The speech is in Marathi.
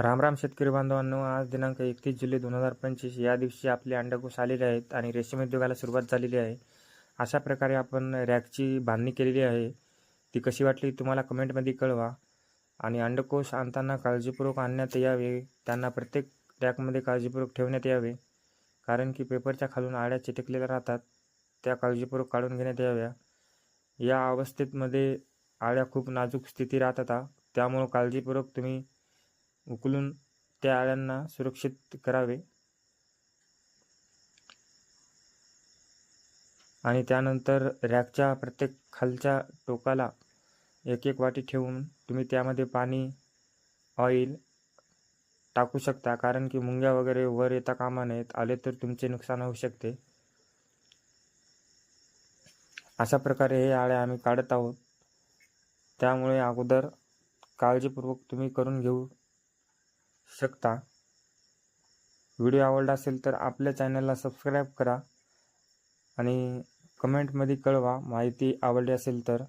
राम राम शेतकरी बांधवांनो आज दिनांक एकतीस जुलै दोन हजार पंचवीस या दिवशी आपले अंडकोश आलेले आहेत आणि रेशीम उद्योगाला सुरुवात झालेली आहे. अशा प्रकारे आपण रॅकची बांधणी केलेली आहे. ती कशी वाटली तुम्हाला कमेंटमध्ये कळवा आणि अंडकोश आणताना काळजीपूर्वक आणण्यात यावे त्यांना प्रत्येक रॅकमध्ये काळजीपूर्वक ठेवण्यात यावे कारण की पेपरच्या खालून आड्या चिटकलेल्या राहतात त्या काळजीपूर्वक काढून घेण्यात याव्या. या अवस्थेमध्ये आळ्या खूप नाजूक स्थिती राहतात त्यामुळं काळजीपूर्वक तुम्ही उकलून त्या आळ्यांना सुरक्षित करावे. आणि त्यानंतर रॅकच्या प्रत्येक खालच्या टोकाला एक एक वाटी ठेवून तुम्ही त्यामध्ये पाणी ऑइल टाकू शकता. कारण की मुंग्या वगैरे वर येता कामा नयेत. आले तर तुमचे नुकसान होऊ शकते. अशा प्रकारे हे आळे आम्ही काढत आहोत. त्यामुळे अगोदर काळजीपूर्वक तुम्ही करून घेऊ. शकता. व्हिडिओ आवडला असेल तर आपल्या चॅनलला सबस्क्राईब करा आणि कमेंटमध्ये कळवा माहिती आवडली असेल तर.